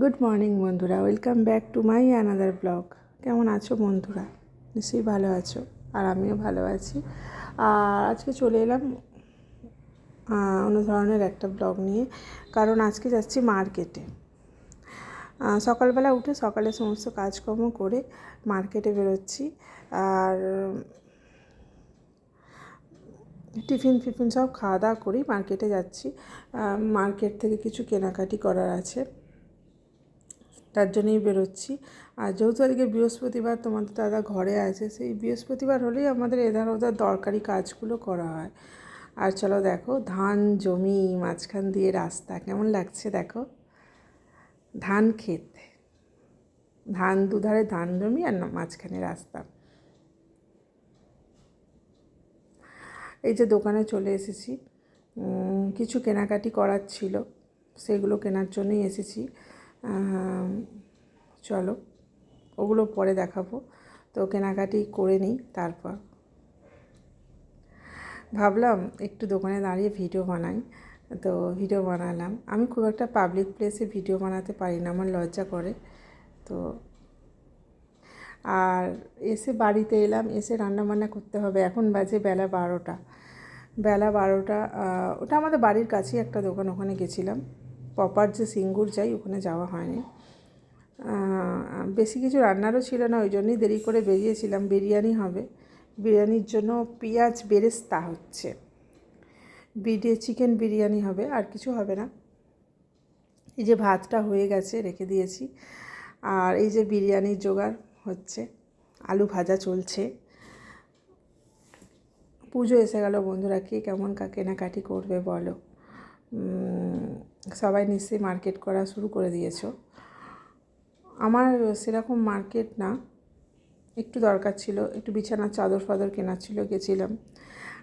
Good morning বন্ধুরা। Welcome back to my another blog কেমন আছো বন্ধুরা? নিশ্চয়ই ভালো আছো, আর আমিও ভালো আছি। আর আজকে চলে এলাম অন্য ধরনের একটা ব্লগ নিয়ে, কারণ আজকে যাচ্ছি মার্কেটে সকালবেলা উঠে সকালে সমস্ত কাজকর্ম করে মার্কেটে বেরোচ্ছি, আর টিফিন ফিফিন সব খাওয়া দাওয়া করেই মার্কেটে যাচ্ছি। মার্কেট থেকে কিছু কেনাকাটি করার আছে। তার জন্যই বেরোচ্ছি। আর যেহেতু আজকে বৃহস্পতিবার তোমাদের দাদা ঘরে আছে, সেই বৃহস্পতিবার হলেই আমাদের এধার ওধার দরকারি কাজগুলো করা হয়। আর চলো দেখো, ধান জমি মাঝখান দিয়ে রাস্তা, কেমন লাগছে দেখো? ধান ক্ষেত, ধান দুধারে ধান জমি আর মাঝখানে রাস্তা। এই যে দোকানে চলে এসেছি। কিছু কেনাকাটি করার ছিল, সেগুলো কেনার জন্যই এসেছি। চলো, ওগুলো পরে দেখাবো। তো কেনাকাটি করে নিই তারপর। ভাবলাম একটু দোকানে দাঁড়িয়ে ভিডিও বানাই। তো ভিডিও বানালাম। আমি খুব একটা পাবলিক প্লেসে ভিডিও বানাতে পারি না, আমার লজ্জা করে। তো আর এসে বাড়িতে এলাম, এসে রান্নাবান্না করতে হবে। এখন বাজে বেলা বারোটা। বেলা বারোটা ওটা আমাদের বাড়ির কাছেই একটা দোকান, ওখানে গেছিলাম। প্রপার যে সিঙ্গুর যাই, ওখানে যাওয়া হয়নি। বেশি কিছু রান্নারও ছিল না, ওই জন্যই দেরি করে বেরিয়েছিলাম। বিরিয়ানি হবে। বিরিয়ানির জন্য পেঁয়াজ বেরেস্তা হচ্ছে। বিরিয়ে চিকেন বিরিয়ানি হবে, আর কিছু হবে না। এই যে ভাতটা হয়ে গেছে, রেখে দিয়েছি। আর এই যে বিরিয়ানির জোগাড় হচ্ছে, আলু ভাজা চলছে। পুজো এসে গেল বন্ধুরা, কে কেমন কা কেনাকাটি করবে বলো। সবাই নিশ্চয়ই মার্কেট করা শুরু করে দিয়েছ। আমার সেরকম মার্কেট না। একটু দরকার ছিল, একটু বিছানার চাদর ফাদর কেনার ছিল, গেছিলাম।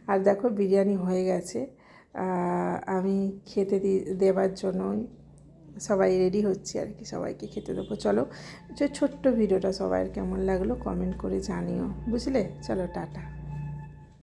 আর দেখো, বিরিয়ানি হয়ে গেছে। আমি খেতে দেওয়ার জন্য সবাই রেডি হচ্ছে আর কি, সবাইকে খেতে দেবো। চলো, যে ছোট্ট ভিডিওটা সবাইয়ের কেমন লাগল কমেন্ট করে জানিও। বুঝলে? চলো, টাটা।